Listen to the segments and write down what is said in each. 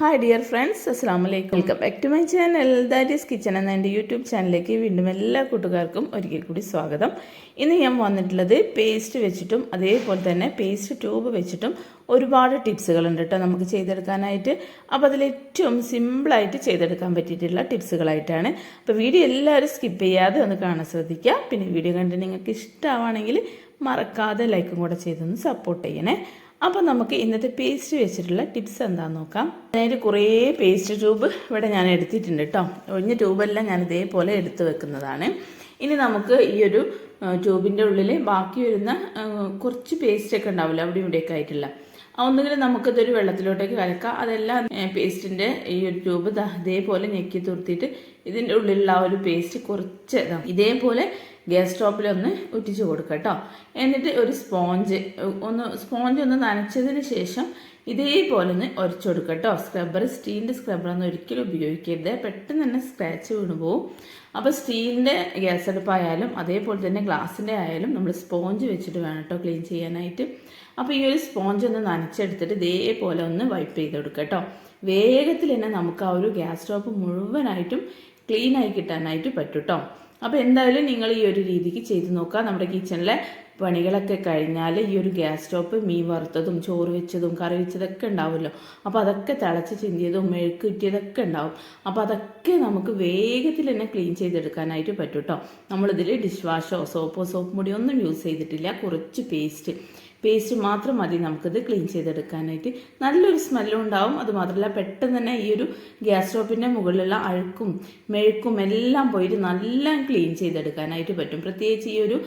Hi dear friends അസ്സാം വലൈക്കും welcome back to my channel that is kitchen എന്ന എന്റെ യൂട്യൂബ് ചാനലിലേക്ക് വീണ്ടും എല്ലാ കൂട്ടുകാർക്കും ഒരിക്കൽ കൂടി സ്വാഗതം. ഇന്ന് ഞാൻ വന്നിട്ടുള്ളത് പേസ്റ്റ് വെച്ചിട്ടും അതേപോലെ തന്നെ പേസ്റ്റ് ട്യൂബ് വെച്ചിട്ടും ഒരുപാട് ടിപ്സുകളുണ്ട് കേട്ടോ നമുക്ക് ചെയ്തെടുക്കാനായിട്ട്. അപ്പോൾ അതിൽ ഏറ്റവും സിമ്പിളായിട്ട് ചെയ്തെടുക്കാൻ പറ്റിയിട്ടുള്ള ടിപ്സുകളായിട്ടാണ്. അപ്പോൾ വീഡിയോ എല്ലാവരും സ്കിപ്പ് ചെയ്യാതെ ഒന്ന് കാണാൻ ശ്രദ്ധിക്കുക. പിന്നെ വീഡിയോ കണ്ട് നിങ്ങൾക്ക് ഇഷ്ടമാണെങ്കിൽ മറക്കാതെ ലൈക്കും കൂടെ ചെയ്തൊന്ന് സപ്പോർട്ട് ചെയ്യണേ. അപ്പോൾ നമുക്ക് ഇന്നത്തെ പേസ്റ്റ് വെച്ചിട്ടുള്ള ടിപ്സ് എന്താണെന്ന് നോക്കാം. അതായത് കുറേ പേസ്റ്റ് ട്യൂബ് ഇവിടെ ഞാൻ എടുത്തിട്ടുണ്ട് കേട്ടോ ഒഴിഞ്ഞ ട്യൂബെല്ലാം ഞാൻ ഇതേപോലെ എടുത്ത് വെക്കുന്നതാണ്. ഇനി നമുക്ക് ഈ ഒരു ട്യൂബിന്റെ ഉള്ളിൽ ബാക്കി വരുന്ന കുറച്ച് പേസ്റ്റൊക്കെ ഉണ്ടാവില്ല അവിടെ ഇവിടെയൊക്കെ ആയിട്ടുള്ള. ഒന്നുകിൽ നമുക്കിതൊരു വെള്ളത്തിലോട്ടേക്ക് കലക്കാം അതെല്ലാം പേസ്റ്റിന്റെ ഈ ഒരു ട്യൂബ് ഇതേപോലെ ഞെക്കി തുർത്തിയിട്ട് ഇതിന്റെ ഉള്ളിലുള്ള ആ ഒരു പേസ്റ്റ് കുറച്ച് ഇതേപോലെ ഗ്യാസ് സ്റ്റോപ്പിലൊന്ന് ഉറ്റിച്ച് കൊടുക്കുക കേട്ടോ. എന്നിട്ട് ഒരു സ്പോഞ്ച് ഒന്ന് സ്പോഞ്ച് ഒന്ന് നനച്ചതിന് ശേഷം ഇതേപോലെ ഒന്ന് ഉരച്ചു കൊടുക്കുക കേട്ടോ. സ്ക്രബ്ബർ സ്റ്റീലിന്റെ സ്ക്രബ്ബറൊന്നും ഒരിക്കലും ഉപയോഗിക്കരുത്. പെട്ടെന്ന് തന്നെ സ്ക്രാച്ച് വീണ് പോകും അപ്പോൾ സ്റ്റീലിന്റെ ഗ്യാസ് അടുപ്പായാലും അതേപോലെ തന്നെ ഗ്ലാസിന്റെ ആയാലും നമ്മൾ സ്പോഞ്ച് വെച്ചിട്ട് വേണം കേട്ടോ ക്ലീൻ ചെയ്യാനായിട്ട്. അപ്പോൾ ഈ ഒരു സ്പോഞ്ച് ഒന്ന് നനച്ചെടുത്തിട്ട് ഇതേപോലെ ഒന്ന് വൈപ്പ് ചെയ്ത് കൊടുക്കുക കേട്ടോ വേഗത്തിൽ തന്നെ നമുക്ക് ആ ഒരു ഗ്യാസ് സ്റ്റോപ്പ് മുഴുവനായിട്ടും ക്ലീൻ ആയി കിട്ടാനായിട്ട് പറ്റും കേട്ടോ അപ്പോൾ എന്തായാലും നിങ്ങൾ ഈ ഒരു രീതിക്ക് ചെയ്ത് നോക്കുക നമ്മുടെ കിച്ചണിലെ പണികളൊക്കെ കഴിഞ്ഞാൽ ഈ ഒരു ഗ്യാസ് സ്റ്റോപ്പ് മീൻ വറുത്തതും ചോറ് വെച്ചതും കറി വെച്ചതൊക്കെ ഉണ്ടാവുമല്ലോ. അപ്പോൾ അതൊക്കെ തിളച്ച് ചിന്തിയതും മെഴുക്ക് കിട്ടിയതൊക്കെ ഉണ്ടാവും. അപ്പോൾ അതൊക്കെ നമുക്ക് വേഗത്തിൽ തന്നെ ക്ലീൻ ചെയ്തെടുക്കാനായിട്ട് പറ്റും കേട്ടോ നമ്മളിതിൽ ഡിഷ് വാഷോ സോപ്പോ സോപ്പ് മുടിയോ ഒന്നും യൂസ് ചെയ്തിട്ടില്ല. കുറച്ച് പേസ്റ്റ് പേസ്റ്റ് മാത്രം മതി നമുക്കിത് ക്ലീൻ ചെയ്തെടുക്കാനായിട്ട്. നല്ലൊരു സ്മെല്ലും ഉണ്ടാവും. അതുമാത്രമല്ല പെട്ടെന്ന് തന്നെ ഈ ഒരു ഗ്യാസ് സ്റ്റോപ്പിന്റെ മുകളിലുള്ള അഴുക്കും മെഴുക്കും എല്ലാം പോയിട്ട് നല്ല ക്ലീൻ ചെയ്തെടുക്കാനായിട്ട് പറ്റും. പ്രത്യേകിച്ച് ഈ ഒരു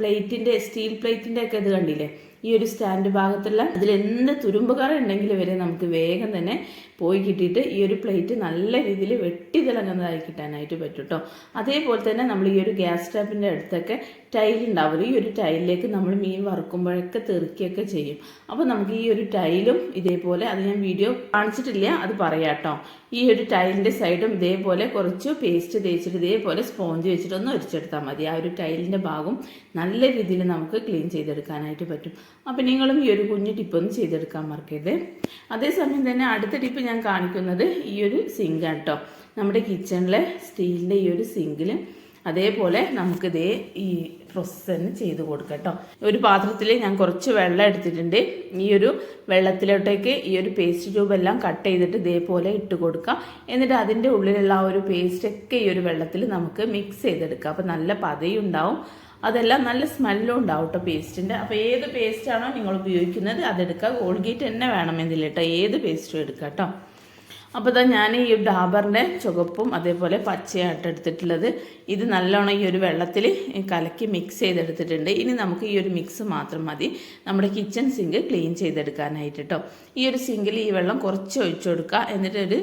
പ്ലേറ്റിന്റെ സ്റ്റീൽ പ്ലേറ്റിന്റെ ഒക്കെ ഇത് കണ്ടില്ലേ? ഈ ഒരു സ്റ്റാൻഡ് ഭാഗത്തുള്ള അതിൽ എന്ത് തുരുമ്പുകറ ഉണ്ടെങ്കിൽ വരെ നമുക്ക് വേഗം തന്നെ പോയി കിട്ടിയിട്ട് ഈ ഒരു പ്ലേറ്റ് നല്ല രീതിയിൽ വെട്ടി തിളങ്ങുന്നതായി കിട്ടാനായിട്ട് പറ്റും കേട്ടോ അതേപോലെ തന്നെ നമ്മൾ ഈ ഒരു ഗ്യാസ് സ്റ്റോപ്പിന്റെ അടുത്തൊക്കെ ടൈൽ ഉണ്ടാവില്ല ഈ ഒരു ടൈലിലേക്ക് നമ്മൾ മീൻ വറുക്കുമ്പോഴൊക്കെ തെറുക്കിയൊക്കെ ചെയ്യും. അപ്പോൾ നമുക്ക് ഈ ഒരു ടൈലും ഇതേപോലെ അത് ഞാൻ വീഡിയോ കാണിച്ചിട്ടില്ല അത് പറയാട്ടോ. ഈ ഒരു ടൈലിന്റെ സൈഡും ഇതേപോലെ കുറച്ച് പേസ്റ്റ് തേച്ചിട്ട് ഇതേപോലെ സ്പോഞ്ച് വെച്ചിട്ട് ഒന്ന് ഒരിച്ചെടുത്താൽ മതി. ആ ഒരു ടൈലിന്റെ ഭാഗം നല്ല രീതിയിൽ നമുക്ക് ക്ലീൻ ചെയ്തെടുക്കാനായിട്ട് പറ്റും. അപ്പോൾ നിങ്ങളും ഈ ഒരു കുഞ്ഞു ടിപ്പ് ഒന്ന് ചെയ്തെടുക്കാൻ മറക്കരുത്. അതേസമയം തന്നെ അടുത്ത ടിപ്പ് ഞാൻ കാണിക്കുന്നത് ഈ ഒരു സിങ്കാണ് കേട്ടോ നമ്മുടെ കിച്ചണിലെ സ്റ്റീലിന്റെ ഈ ഒരു സിങ്കിൽ അതേപോലെ നമുക്ക് നമുക്കിതേ ഈ പ്രോസസ്സ് തന്നെ ചെയ്ത് കൊടുക്കാം കേട്ടോ. ഒരു പാത്രത്തിൽ ഞാൻ കുറച്ച് വെള്ളം എടുത്തിട്ടുണ്ട്. ഈ ഒരു വെള്ളത്തിലോട്ടേക്ക് ഈ ഒരു പേസ്റ്റ് ട്യൂബ് എല്ലാം കട്ട് ചെയ്തിട്ട് ഇതേപോലെ ഇട്ട് കൊടുക്കാം. എന്നിട്ട് അതിന്റെ ഉള്ളിലുള്ള ആ ഒരു പേസ്റ്റൊക്കെ ഈ ഒരു വെള്ളത്തിൽ നമുക്ക് മിക്സ് ചെയ്തെടുക്കാം. അപ്പോൾ നല്ല പതയും ഉണ്ടാവും. അതെല്ലാം നല്ല സ്മെല്ലും ഉണ്ടാവും കേട്ടോ പേസ്റ്റിന്റെ. അപ്പോൾ ഏത് പേസ്റ്റാണോ നിങ്ങൾ ഉപയോഗിക്കുന്നത് അതെടുക്കുക കോൾഗേറ്റ് തന്നെ വേണമെന്നില്ല കേട്ടോ ഏത് പേസ്റ്റും എടുക്കാം കേട്ടോ. അപ്പോൾ ഇതാ ഞാൻ ഈ ഡാബറിന്റെ ചുവപ്പും അതേപോലെ പച്ചയായിട്ട് എടുത്തിട്ടുള്ളത്. ഇത് നല്ലോണം ഈ ഒരു വെള്ളത്തിൽ കലക്കി മിക്സ് ചെയ്തെടുത്തിട്ടുണ്ട്. ഇനി നമുക്ക് ഈ ഒരു മിക്സ് മാത്രം മതി. നമ്മുടെ കിച്ചൺ സിങ്ക് ക്ലീൻ ചെയ്തെടുക്കാനായിട്ട് കേട്ടോ ഈ ഒരു സിങ്കിൽ ഈ വെള്ളം കുറച്ച് ഒഴിച്ചു കൊടുക്കുക എന്നിട്ടൊരു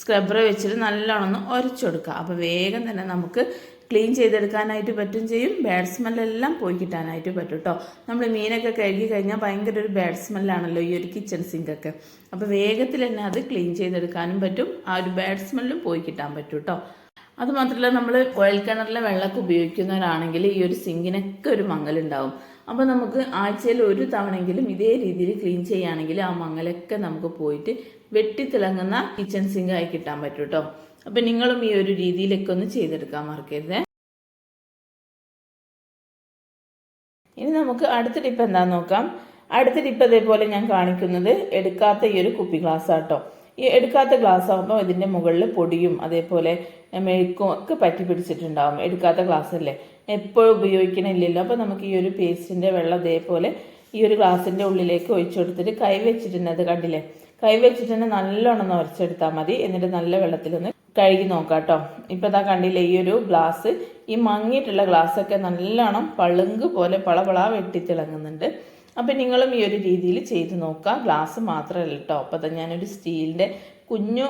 സ്ക്രബ്ബർ വെച്ചിട്ട് നല്ലോണം ഒന്ന് ഉരച്ചു കൊടുക്കുക അപ്പോൾ വേഗം തന്നെ നമുക്ക് ക്ലീൻ ചെയ്തെടുക്കാനായിട്ട് പറ്റും ചെയ്യും. ബാഡ് സ്മെല്ലെല്ലാം പോയി കിട്ടാനായിട്ട് പറ്റും കേട്ടോ നമ്മൾ മീനൊക്കെ കഴുകി കഴിഞ്ഞാൽ ഭയങ്കര ഒരു ബാഡ് സ്മെല്ലാണല്ലോ ഈ ഒരു കിച്ചൺ സിങ്കൊക്കെ അപ്പോൾ വേഗത്തിൽ തന്നെ അത് ക്ലീൻ ചെയ്തെടുക്കാനും പറ്റും. ആ ഒരു ബാഡ് സ്മെല്ലും പോയി കിട്ടാൻ പറ്റും കേട്ടോ അത് മാത്രമല്ല നമ്മൾ കുഴൽ കിണറിലെ വെള്ളമൊക്കെ ഉപയോഗിക്കുന്നവരാണെങ്കിൽ ഈ ഒരു സിങ്കിനൊക്കെ ഒരു മങ്ങലുണ്ടാവും അപ്പോൾ നമുക്ക് ആഴ്ചയിൽ ഒരു തവണെങ്കിലും ഇതേ രീതിയിൽ ക്ലീൻ ചെയ്യുകയാണെങ്കിൽ ആ മങ്ങലൊക്കെ നമുക്ക് പോയിട്ട് വെട്ടിത്തിളങ്ങുന്ന കിച്ചൺ സിങ്ക് ആയി കിട്ടാൻ പറ്റും കേട്ടോ അപ്പം നിങ്ങളും ഈ ഒരു രീതിയിലൊക്കെ ഒന്ന് ചെയ്തെടുക്കാൻ മറക്കരുത്. ഇനി നമുക്ക് അടുത്ത ടിപ്പ് എന്താന്ന് നോക്കാം. അടുത്ത ടിപ്പ് അതേപോലെ ഞാൻ കാണിക്കുന്നത് എടുക്കാത്ത ഈ ഒരു കുപ്പി ഗ്ലാസ് ആട്ടോ. ഈ എടുക്കാത്ത ഗ്ലാസ് ആകുമ്പോൾ ഇതിന്റെ മുകളിൽ പൊടിയും അതേപോലെ മെഴുക്കും ഒക്കെ പറ്റി പിടിച്ചിട്ടുണ്ടാവും. എടുക്കാത്ത ഗ്ലാസ് അല്ലേ? എപ്പോഴും ഉപയോഗിക്കണില്ലല്ലോ. അപ്പോൾ നമുക്ക് ഈ ഒരു പേസ്റ്റിന്റെ വെള്ളം ഇതേപോലെ ഈ ഒരു ഗ്ലാസിന്റെ ഉള്ളിലേക്ക് ഒഴിച്ചു കൊടുത്തിട്ട് കൈ വെച്ചിട്ടുണ്ട് അത് കണ്ടില്ലേ? കൈ വെച്ചിട്ട് തന്നെ നല്ലോണം ഉരച്ചെടുത്താൽ മതി. എന്നിട്ട് നല്ല വെള്ളത്തിലൊന്ന് കഴുകി നോക്കാം കേട്ടോ ഇപ്പം ഇതാ കണ്ടില്ലേ ഈ ഒരു ഗ്ലാസ്. ഈ മങ്ങിയിട്ടുള്ള ഗ്ലാസ്സൊക്കെ നല്ലോണം പളുങ്ക് പോലെ പളപള വെട്ടിത്തിളങ്ങുന്നുണ്ട്. അപ്പം നിങ്ങളും ഈ ഒരു രീതിയിൽ ചെയ്ത് നോക്കുക ഗ്ലാസ് മാത്രമല്ല കേട്ടോ അപ്പം ഞാനൊരു സ്റ്റീലിന്റെ കുഞ്ഞു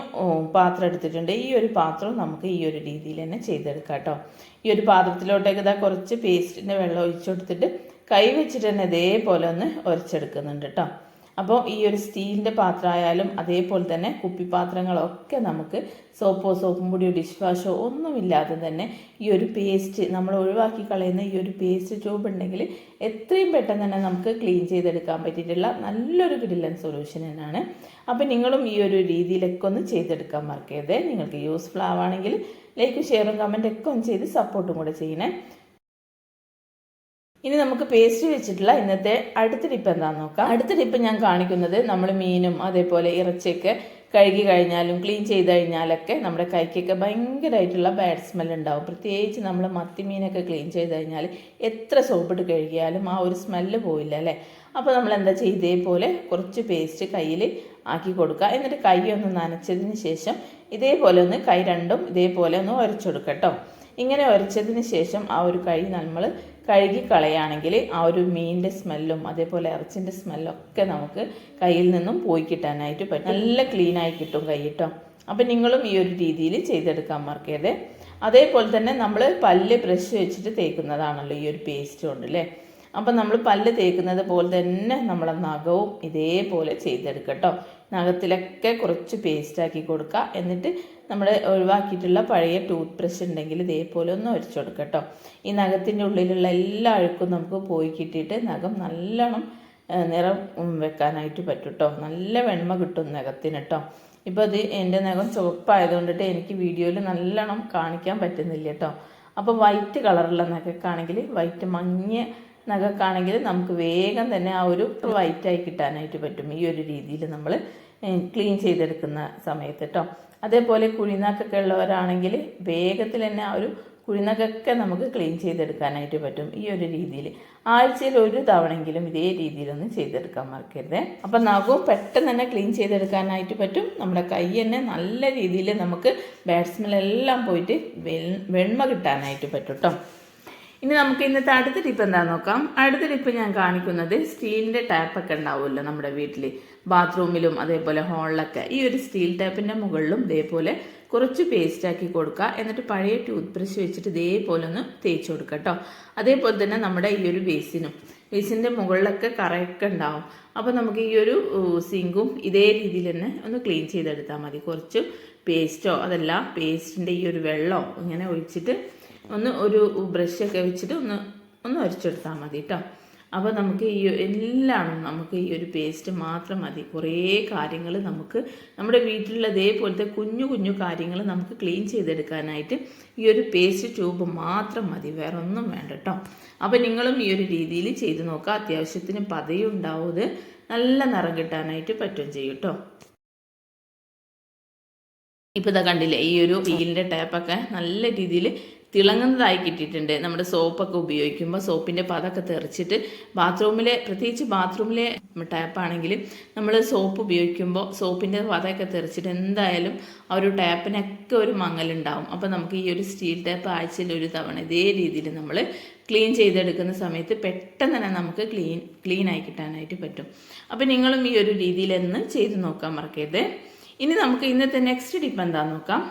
പാത്രം എടുത്തിട്ടുണ്ട്. ഈ ഒരു പാത്രം നമുക്ക് ഈ ഒരു രീതിയിൽ തന്നെ ചെയ്തെടുക്കാം കേട്ടോ ഈ ഒരു പാത്രത്തിലോട്ടേക്ക് ഇതാ കുറച്ച് പേസ്റ്റിന്റെ വെള്ളം ഒഴിച്ചു കൊടുത്തിട്ട് കൈ വെച്ചിട്ട് തന്നെ ഇതേപോലെ ഒന്ന് ഉരച്ചെടുക്കുന്നുണ്ട് കേട്ടോ അപ്പോൾ ഈ ഒരു സ്റ്റീലിന്റെ പാത്രമായാലും അതേപോലെ തന്നെ കുപ്പിപ്പാത്രങ്ങളൊക്കെ നമുക്ക് സോപ്പോ സോപ്പും പൊടിയോ ഡിഷ് വാഷോ ഒന്നുമില്ലാതെ തന്നെ ഈ ഒരു പേസ്റ്റ് നമ്മൾ ഒഴിവാക്കി കളയുന്ന ഈ ഒരു പേസ്റ്റ് ട്യൂബ് ഉണ്ടെങ്കിൽ എത്രയും പെട്ടെന്ന് തന്നെ നമുക്ക് ക്ലീൻ ചെയ്തെടുക്കാൻ പറ്റിയിട്ടുള്ള നല്ലൊരു കിടിലൻ സൊല്യൂഷൻ തന്നെയാണ്. അപ്പോൾ നിങ്ങളും ഈ ഒരു രീതിയിലൊക്കെ ഒന്ന് ചെയ്തെടുക്കാൻ മറക്കരുത്. നിങ്ങൾക്ക് യൂസ്ഫുൾ ആവുകയാണെങ്കിൽ ലൈക്ക് ഷെയറും കമന്റൊക്കെ ഒന്ന് ചെയ്ത് സപ്പോർട്ടും കൂടെ ചെയ്യണേ. ഇനി നമുക്ക് പേസ്റ്റ് വെച്ചിട്ടുള്ള ഇന്നത്തെ അടുത്ത ടിപ്പ് എന്താണെന്ന് നോക്കാം. അടുത്ത ടിപ്പ് ഞാൻ കാണിക്കുന്നത് നമ്മൾ മീനും അതേപോലെ ഇറച്ചിയൊക്കെ കഴുകി കഴിഞ്ഞാലും ക്ലീൻ ചെയ്ത് കഴിഞ്ഞാലൊക്കെ നമ്മുടെ കൈക്കൊക്കെ ഭയങ്കരമായിട്ടുള്ള ബാഡ് സ്മെൽ ഉണ്ടാവും. പ്രത്യേകിച്ച് നമ്മൾ മത്തി മീനൊക്കെ ക്ലീൻ ചെയ്ത് കഴിഞ്ഞാൽ എത്ര സോപ്പിട്ട് കഴുകിയാലും ആ ഒരു സ്മെല്ല് പോയില്ല അല്ലേ? അപ്പോൾ നമ്മൾ എന്താ ചെയ്യുക? ഇതേപോലെ കുറച്ച് പേസ്റ്റ് കയ്യിൽ ആക്കി കൊടുക്കുക. എന്നിട്ട് കൈ ഒന്ന് നനച്ചതിന് ശേഷം ഇതേപോലെ ഒന്ന് കൈ രണ്ടും ഇതേപോലെ ഒന്ന് ഉരച്ചെടുക്കുക കേട്ടോ. ഇങ്ങനെ ഉരച്ചതിന് ശേഷം ആ ഒരു കൈ നമ്മൾ കഴുകി കളയുകയാണെങ്കിൽ ആ ഒരു മീനിന്റെ സ്മെല്ലും അതേപോലെ ഇറച്ചിന്റെ സ്മെല്ലൊക്കെ നമുക്ക് കയ്യിൽ നിന്നും പോയി കിട്ടാനായിട്ട് പറ്റും. നല്ല ക്ലീനായി കിട്ടും കൈ കേട്ടോ അപ്പം നിങ്ങളും ഈ ഒരു രീതിയിൽ ചെയ്തെടുക്കാൻ മറക്കരുത്. അതേപോലെ തന്നെ നമ്മൾ പല്ല് ബ്രഷ് വെച്ചിട്ട് തേക്കുന്നതാണല്ലോ ഈ ഒരു പേസ്റ്റ് കൊണ്ട് അല്ലേ അപ്പം നമ്മൾ പല്ല് തേക്കുന്നത് പോലെ തന്നെ നമ്മളെ നഖവും ഇതേപോലെ ചെയ്തെടുക്കട്ടോ നഖത്തിലൊക്കെ കുറച്ച് പേസ്റ്റാക്കി കൊടുക്കുക. എന്നിട്ട് നമ്മൾ ഒഴിവാക്കിയിട്ടുള്ള പഴയ ടൂത്ത് ബ്രഷ് ഉണ്ടെങ്കിൽ ഇതേപോലെ ഒന്ന് ഒരിച്ചു കൊടുക്കട്ടോ ഈ നഖത്തിന്റെ ഉള്ളിലുള്ള എല്ലാ അഴുക്കും നമുക്ക് പോയി കിട്ടിയിട്ട് നഖം നല്ലോണം നിറം വെക്കാനായിട്ട് പറ്റും കേട്ടോ. നല്ല വെണ്മ കിട്ടും നഖത്തിന് കേട്ടോ. ഇപ്പോൾ അത് എന്റെ നഖം ചുവപ്പായതുകൊണ്ടിട്ട് എനിക്ക് വീഡിയോയിൽ നല്ലോണം കാണിക്കാൻ പറ്റുന്നില്ല കേട്ടോ. അപ്പോൾ വൈറ്റ് കളറുള്ള നഖക്കാണെങ്കിൽ വൈറ്റ് മഞ്ഞ നഖക്കാണെങ്കിൽ നമുക്ക് വേഗം തന്നെ ആ ഒരു വൈറ്റായി കിട്ടാനായിട്ട് പറ്റും. ഈ ഒരു രീതിയിൽ നമ്മൾ ക്ലീൻ ചെയ്തെടുക്കുന്ന സമയത്ത് കേട്ടോ അതേപോലെ കുഴിനാക്കൊക്കെ ഉള്ളവരാണെങ്കിൽ വേഗത്തിൽ തന്നെ ആ ഒരു കുഴിനകൊക്കെ നമുക്ക് ക്ലീൻ ചെയ്തെടുക്കാനായിട്ട് പറ്റും ഈ ഒരു രീതിയിൽ. ആഴ്ചയിൽ ഒരു തവണെങ്കിലും ഇതേ രീതിയിലൊന്ന് ചെയ്തെടുക്കാൻ മറക്കരുത്. അപ്പം നഖവും പെട്ടെന്ന് തന്നെ ക്ലീൻ ചെയ്തെടുക്കാനായിട്ട് പറ്റും. നമ്മുടെ കൈ തന്നെ നല്ല രീതിയിൽ നമുക്ക് ബാറ്റ്സ്മെല്ലാം പോയിട്ട് വെണ്മ കിട്ടാനായിട്ട് പറ്റും കേട്ടോ ഇനി നമുക്ക് ഇന്നത്തെ അടുത്ത ടിപ്പ് എന്താണെന്ന് നോക്കാം? അടുത്ത ടിപ്പ് ഞാൻ കാണിക്കുന്നത് സ്റ്റീലിന്റെ ടാപ്പൊക്കെ ഉണ്ടാവുമല്ലോ നമ്മുടെ വീട്ടിൽ ബാത്റൂമിലും അതേപോലെ ഹോളിലൊക്കെ. ഈ ഒരു സ്റ്റീൽ ടാപ്പിന്റെ മുകളിലും ഇതേപോലെ കുറച്ച് പേസ്റ്റ് ആക്കി കൊടുക്കുക. എന്നിട്ട് പഴയ ടൂത്ത് ബ്രഷ് വെച്ചിട്ട് ഇതേപോലെ ഒന്ന് തേച്ച് കൊടുക്കുക കേട്ടോ അതേപോലെ തന്നെ നമ്മുടെ ഈ ഒരു ബേസിനും ബേസിന്റെ മുകളിലൊക്കെ കറയൊക്കെ ഉണ്ടാവും. അപ്പോൾ നമുക്ക് ഈ ഒരു സിങ്കും ഇതേ രീതിയിൽ തന്നെ ഒന്ന് ക്ലീൻ ചെയ്തെടുത്താൽ മതി. കുറച്ച് പേസ്റ്റോ അതല്ല പേസ്റ്റിന്റെ ഈ ഒരു വെള്ളമോ ഇങ്ങനെ ഒഴിച്ചിട്ട് ഒന്ന് ഒരു ബ്രഷ് ഒക്കെ വെച്ചിട്ട് ഒന്ന് ഒന്ന് അരച്ചെടുത്താൽ മതി കേട്ടോ അപ്പോൾ നമുക്ക് ഈ എല്ലാം നമുക്ക് ഈ ഒരു പേസ്റ്റ് മാത്രം മതി. കുറേ കാര്യങ്ങൾ നമുക്ക് നമ്മുടെ വീട്ടിലുള്ള ഇതേപോലത്തെ കുഞ്ഞു കുഞ്ഞു കാര്യങ്ങൾ നമുക്ക് ക്ലീൻ ചെയ്തെടുക്കാനായിട്ട് ഈ ഒരു പേസ്റ്റ് ട്യൂബ് മാത്രം മതി. വേറെ ഒന്നും വേണ്ട കേട്ടോ അപ്പോൾ നിങ്ങളും ഈ ഒരു രീതിയിൽ ചെയ്ത് നോക്കുക അത്യാവശ്യത്തിന് പതയും ഉണ്ടാവും. നല്ല നിറം കിട്ടാനായിട്ട് പറ്റും ചെയ്യും കേട്ടോ ഇപ്പോൾ ഇതാ കണ്ടില്ലേ? ഈ ഒരു വീലിന്റെ ടാപ്പൊക്കെ നല്ല രീതിയിൽ തിളങ്ങുന്നതായി കിട്ടിയിട്ടുണ്ട്. നമ്മുടെ സോപ്പൊക്കെ ഉപയോഗിക്കുമ്പോൾ സോപ്പിന്റെ പതൊക്കെ തെറിച്ചിട്ട് ബാത്റൂമിലെ പ്രത്യേകിച്ച് ബാത്റൂമിലെ ടാപ്പാണെങ്കിൽ നമ്മൾ സോപ്പ് ഉപയോഗിക്കുമ്പോൾ സോപ്പിന്റെ പതൊക്കെ തെറിച്ചിട്ട് എന്തായാലും ആ ഒരു ടാപ്പിനൊക്കെ ഒരു മങ്ങലുണ്ടാവും. അപ്പോൾ നമുക്ക് ഈ ഒരു സ്റ്റീൽ ടാപ്പ് ആഴ്ചയിൽ ഒരു തവണ ഇതേ രീതിയിൽ നമ്മൾ ക്ലീൻ ചെയ്തെടുക്കുന്ന സമയത്ത് പെട്ടെന്ന് തന്നെ നമുക്ക് ക്ലീൻ ആയി കിട്ടാനായിട്ട് പറ്റും. അപ്പോൾ നിങ്ങളും ഈ ഒരു രീതിയിൽ ഒന്ന് ചെയ്ത് നോക്കാൻ മറക്കരുത്. ഇനി നമുക്ക് ഇന്നത്തെ നെക്സ്റ്റ് ടിപ്പ് എന്താണെന്ന് നോക്കാം.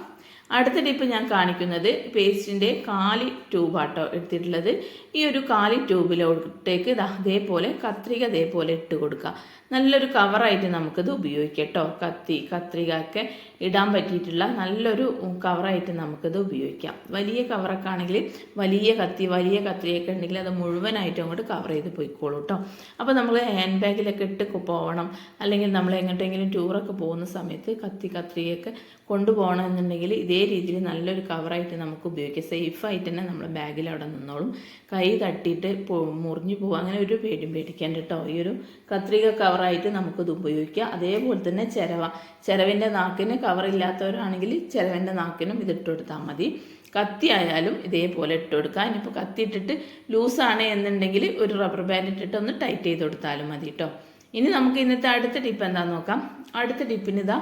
അടുത്ത ടിപ്പ് ഞാൻ കാണിക്കുന്നത് പേസ്റ്റിന്റെ കാലി ട്യൂബാട്ടോ എടുത്തിട്ടുള്ളത്. ഈ ഒരു കാലി ട്യൂബിലോട്ടേക്ക് അതേപോലെ കത്രിക അതേപോലെ ഇട്ട് കൊടുക്കുക. നല്ലൊരു കവറായിട്ട് നമുക്കിത് ഉപയോഗിക്കാം കേട്ടോ കത്തി കത്രിക ഒക്കെ ഇടാൻ പറ്റിയിട്ടുള്ള നല്ലൊരു കവറായിട്ട് നമുക്കിത് ഉപയോഗിക്കാം. വലിയ കവറൊക്കെ ആണെങ്കിൽ വലിയ കത്തി വലിയ കത്രിയൊക്കെ ഉണ്ടെങ്കിൽ അത് മുഴുവനായിട്ട് അങ്ങോട്ട് കവർ ചെയ്ത് പോയിക്കോളൂ കേട്ടോ അപ്പോൾ നമ്മൾ ഹാൻഡ് ബാഗിലൊക്കെ ഇട്ട് പോകണം അല്ലെങ്കിൽ നമ്മൾ എങ്ങോട്ടെങ്കിലും ടൂറൊക്കെ പോകുന്ന സമയത്ത് കത്തി കത്രിയൊക്കെ കൊണ്ടുപോകണം എന്നുണ്ടെങ്കിൽ ഇതേ രീതിയിൽ നല്ലൊരു കവറായിട്ട് നമുക്ക് ഉപയോഗിക്കാം. സേഫായിട്ട് തന്നെ നമ്മുടെ ബാഗിൽ അവിടെ നിന്നോളും. കൈ തട്ടിയിട്ട് മുറിഞ്ഞു പോകും അങ്ങനെ ഒരു പേടിയും പേടിക്കാൻ കേട്ടോ. ഈ ഒരു കത്രിക കവറായിട്ട് നമുക്കിത് ഉപയോഗിക്കാം. അതേപോലെ തന്നെ ചിരവ. ചിരവിന്റെ നാക്കിന് കവറില്ലാത്തവരാണെങ്കിൽ ചിരവിന്റെ നാക്കിനും ഇത് ഇതിട്ട് കൊടുത്താൽ മതി. കത്തി ആയാലും ഇതേപോലെ ഇട്ട് കൊടുക്കുക. ഇനിയിപ്പോൾ കത്തി ഇട്ടിട്ട് ലൂസാണ് എന്നുണ്ടെങ്കിൽ ഒരു റബ്ബർ ബാൻഡ് ഇട്ടിട്ട് ഒന്ന് ടൈറ്റ് ചെയ്ത് കൊടുത്താലും മതി കേട്ടോ. ഇനി നമുക്ക് ഇന്നത്തെ അടുത്ത ടിപ്പ് എന്താണെന്ന് നോക്കാം. അടുത്ത ടിപ്പിന് ഇതാ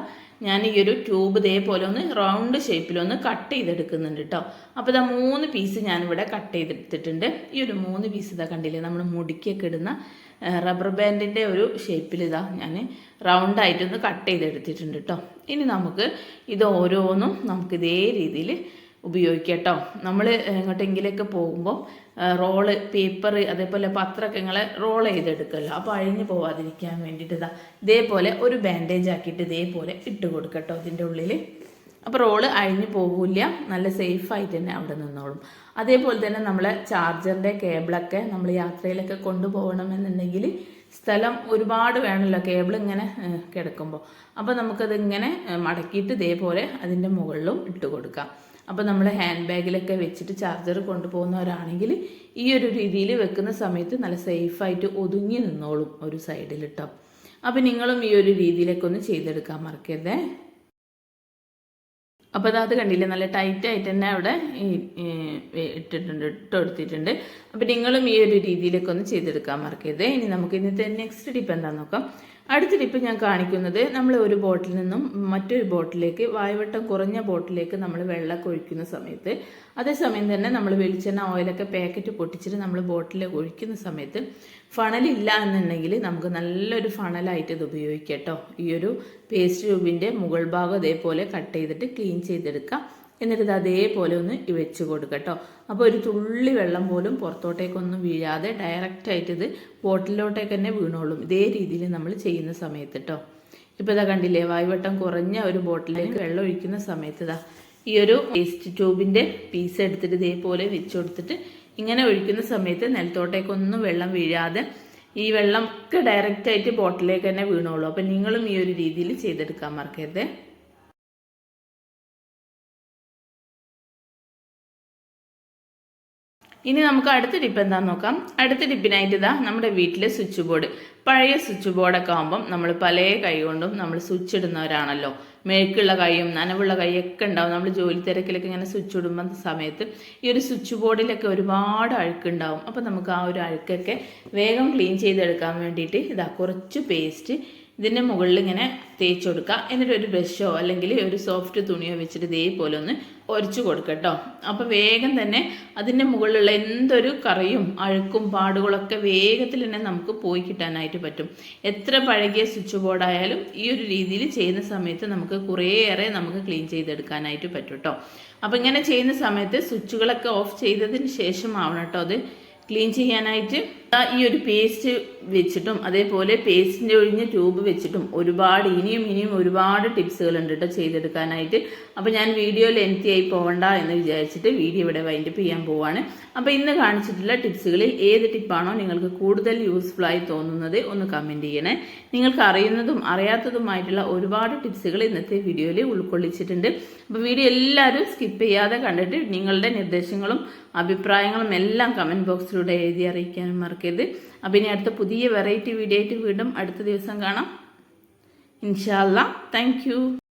ഞാൻ ഈ ഒരു ട്യൂബ് ഇതേപോലെ ഒന്ന് റൗണ്ട് ഷേപ്പിലൊന്ന് കട്ട് ചെയ്തെടുക്കുന്നുണ്ട് കേട്ടോ അപ്പോൾ ഇതാ മൂന്ന് പീസ് ഞാനിവിടെ കട്ട് ചെയ്തെടുത്തിട്ടുണ്ട്. ഈ ഒരു മൂന്ന് പീസ് ഇതാ കണ്ടില്ലേ നമ്മൾ മുടിക്കൊക്കെ ഇടുന്ന റബ്ബർ ബാൻഡിന്റെ ഒരു ഷേപ്പിൽ ഇതാ ഞാൻ റൗണ്ടായിട്ടൊന്ന് കട്ട് ചെയ്തെടുത്തിട്ടുണ്ട് കേട്ടോ ഇനി നമുക്ക് ഇത് ഓരോന്നും നമുക്ക് ഇതേ രീതിയിൽ ഉപയോഗിക്കുക കേട്ടോ നമ്മൾ എങ്ങോട്ടെങ്കിലൊക്കെ പോകുമ്പോൾ റോൾ പേപ്പർ അതേപോലെ പത്രമൊക്കെ നിങ്ങളെ റോൾ ചെയ്തെടുക്കല്ലോ. അപ്പോൾ അഴിഞ്ഞു പോവാതിരിക്കാൻ വേണ്ടിയിട്ട് ഇതാ ഇതേപോലെ ഒരു ബാൻഡേജ് ആക്കിയിട്ട് ഇതേപോലെ ഇട്ട് കൊടുക്കട്ടോ അതിന്റെ ഉള്ളിൽ അപ്പോൾ റോൾ അഴിഞ്ഞു പോകില്ല. നല്ല സേഫായിട്ട് തന്നെ അവിടെ നിന്നോളും. അതേപോലെ തന്നെ നമ്മളെ ചാർജറിന്റെ കേബിളൊക്കെ നമ്മൾ യാത്രയിലൊക്കെ കൊണ്ടുപോകണമെന്നുണ്ടെങ്കിൽ സ്ഥലം ഒരുപാട് വേണമല്ലോ കേബിൾ ഇങ്ങനെ കിടക്കുമ്പോൾ അപ്പോൾ നമുക്കത് ഇങ്ങനെ മടക്കിയിട്ട് ഇതേപോലെ അതിന്റെ മുകളിലും ഇട്ട് കൊടുക്കാം. അപ്പോൾ നമ്മൾ ഹാൻഡ് ബാഗിലൊക്കെ വെച്ചിട്ട് ചാർജർ കൊണ്ടുപോകുന്നവരാണെങ്കിൽ ഈ ഒരു രീതിയിൽ വെക്കുന്ന സമയത്ത് നല്ല സേഫായിട്ട് ഒതുങ്ങി നിന്നോളും ഒരു സൈഡിൽ അപ്പോൾ നിങ്ങളും ഈ ഒരു രീതിയിലൊക്കെ ഒന്ന് ചെയ്തെടുക്കാൻ മറക്കരുതേ. അപ്പോൾ അത് കണ്ടില്ലേ നല്ല ടൈറ്റ് ആയിട്ട് തന്നെ അവിടെ ഇട്ടിട്ടുണ്ട് ഇട്ടെടുത്തിട്ടുണ്ട് അപ്പോൾ നിങ്ങളും ഈ ഒരു രീതിയിലൊക്കെ ഒന്ന് ചെയ്തെടുക്കാൻ മറക്കരുത്. ഇനി നമുക്ക് ഇന്നത്തെ നെക്സ്റ്റ് ടിപ്പ് എന്താണെന്ന് നോക്കാം. അടുത്ത ടിപ്പ് ഞാൻ കാണിക്കുന്നത് നമ്മൾ ഒരു ബോട്ടിൽ നിന്നും മറ്റൊരു ബോട്ടിലേക്ക് വായുവട്ടം കുറഞ്ഞ ബോട്ടിലേക്ക് നമ്മൾ വെള്ളമൊക്കെ ഒഴിക്കുന്ന സമയത്ത്. അതേസമയം തന്നെ നമ്മൾ വെളിച്ചെണ്ണ ഓയിലൊക്കെ പാക്കറ്റ് പൊട്ടിച്ചിട്ട് നമ്മൾ ബോട്ടിലേക്ക് ഒഴിക്കുന്ന സമയത്ത് ഫണലില്ല എന്നുണ്ടെങ്കിൽ നമുക്ക് നല്ലൊരു ഫണലായിട്ട് ഇത് ഉപയോഗിക്കാം കേട്ടോ. ഈ ഒരു പേസ്റ്റ് ട്യൂബിന്റെ മുകൾ ഭാഗം അതേപോലെ കട്ട് ചെയ്തിട്ട് ക്ലീൻ ചെയ്തെടുക്കാം. എന്നിട്ട് ഇത് അതേപോലെ ഒന്ന് വെച്ച് കൊടുക്കുക കേട്ടോ. അപ്പോൾ ഒരു തുള്ളി വെള്ളം പോലും പുറത്തോട്ടേക്കൊന്നും വീഴാതെ ഡയറക്റ്റ് ആയിട്ട് ഇത് ബോട്ടിലോട്ടേക്ക് തന്നെ വീണോളും. ഇതേ രീതിയിൽ നമ്മൾ ചെയ്യുന്ന സമയത്ത് കേട്ടോ ഇപ്പോൾ ഇതാ കണ്ടില്ലേ വായുവട്ടം കുറഞ്ഞ ഒരു ബോട്ടിലേക്ക് വെള്ളം ഒഴിക്കുന്ന സമയത്ത് ഇതാ ഈ ഒരു വേസ്റ്റ് ട്യൂബിന്റെ പീസ് എടുത്തിട്ട് ഇതേപോലെ വെച്ച് കൊടുത്തിട്ട് ഇങ്ങനെ ഒഴിക്കുന്ന സമയത്ത് നിലത്തോട്ടേക്കൊന്നും വെള്ളം വീഴാതെ ഈ വെള്ളം ഒക്കെ ഡയറക്റ്റ് ആയിട്ട് ബോട്ടിലേക്ക് തന്നെ വീണോളൂ. അപ്പം നിങ്ങളും ഈ ഒരു രീതിയിൽ ചെയ്തെടുക്കാൻ മറക്കരുത്. ഇനി നമുക്ക് അടുത്ത ടിപ്പ് എന്താന്ന് നോക്കാം. അടുത്ത ടിപ്പിനായിട്ട് ഇതാ നമ്മുടെ വീട്ടിലെ സ്വിച്ച് ബോർഡ് പഴയ സ്വിച്ച് ബോർഡൊക്കെ ആകുമ്പം നമ്മൾ പല കൈ കൊണ്ടും നമ്മൾ സ്വിച്ച് ഇടുന്നവരാണല്ലോ മെഴുക്കുള്ള കൈയും നനവുള്ള കൈയൊക്കെ ഉണ്ടാവും. നമ്മൾ ജോലി തിരക്കിലൊക്കെ ഇങ്ങനെ സ്വിച്ച് ഇടുമ്പോൾ സമയത്ത് ഈ ഒരു സ്വിച്ച് ബോർഡിലൊക്കെ ഒരുപാട് അഴുക്കുണ്ടാവും. അപ്പോൾ നമുക്ക് ആ ഒരു അഴുക്കൊക്കെ വേഗം ക്ലീൻ ചെയ്തെടുക്കാൻ വേണ്ടിയിട്ട് ഇതാ കുറച്ച് പേസ്റ്റ് ഇതിന്റെ മുകളിൽ ഇങ്ങനെ തേച്ച് കൊടുക്കുക. എന്നിട്ട് ഒരു ബ്രഷോ അല്ലെങ്കിൽ ഒരു സോഫ്റ്റ് തുണിയോ വെച്ചിട്ട് ഇതേപോലെ ഒന്ന് ഉരച്ചു കൊടുക്കുക കേട്ടോ അപ്പോൾ വേഗം തന്നെ അതിന്റെ മുകളിലുള്ള എന്തൊരു കറിയും അഴുക്കും പാടുകളൊക്കെ വേഗത്തിൽ തന്നെ നമുക്ക് പോയി കിട്ടാനായിട്ട് പറ്റും. എത്ര പഴകിയ സ്വിച്ച് ബോർഡായാലും ഈ ഒരു രീതിയിൽ ചെയ്യുന്ന സമയത്ത് നമുക്ക് കുറേയേറെ നമുക്ക് ക്ലീൻ ചെയ്തെടുക്കാനായിട്ട് പറ്റും കേട്ടോ അപ്പോൾ ഇങ്ങനെ ചെയ്യുന്ന സമയത്ത് സ്വിച്ചുകളൊക്കെ ഓഫ് ചെയ്തതിന് ശേഷമാവണം കേട്ടോ അത് ക്ലീൻ ചെയ്യാനായിട്ട്. ഈ ഒരു പേസ്റ്റ് വെച്ചിട്ടും അതേപോലെ പേസ്റ്റിന്റെ ഒഴിഞ്ഞ ട്യൂബ് വെച്ചിട്ടും ഒരുപാട് ഇനിയും ഇനിയും ഒരുപാട് ടിപ്സുകൾ ഉണ്ട് കേട്ടോ ചെയ്തെടുക്കാനായിട്ട്. അപ്പോൾ ഞാൻ വീഡിയോ ലെങ്തി ആയി പോകണ്ട എന്ന് വിചാരിച്ചിട്ട് വീഡിയോ ഇവിടെ വൈൻഡപ്പ് ചെയ്യാൻ പോവാണ്. അപ്പോൾ ഇന്ന് കാണിച്ചിട്ടുള്ള ടിപ്സുകളിൽ ഏത് ടിപ്പാണോ നിങ്ങൾക്ക് കൂടുതൽ യൂസ്ഫുൾ ആയി തോന്നുന്നത് ഒന്ന് കമന്റ് ചെയ്യണേ. നിങ്ങൾക്ക് അറിയുന്നതും അറിയാത്തതുമായിട്ടുള്ള ഒരുപാട് ടിപ്സുകൾ ഇന്നത്തെ വീഡിയോയിൽ ഉൾക്കൊള്ളിച്ചിട്ടുണ്ട്. അപ്പോൾ വീഡിയോ എല്ലാവരും സ്കിപ്പ് ചെയ്യാതെ കണ്ടിട്ട് നിങ്ങളുടെ നിർദ്ദേശങ്ങളും അഭിപ്രായങ്ങളും എല്ലാം കമന്റ് ബോക്സിലൂടെ എഴുതി അറിയിക്കാനും മറക്കരുത് അപ്പം ഇനി അടുത്ത പുതിയ വെറൈറ്റി വീഡിയോ ആയിട്ട് വീണ്ടും അടുത്ത ദിവസം കാണാം. ഇൻഷാല്ല താങ്ക്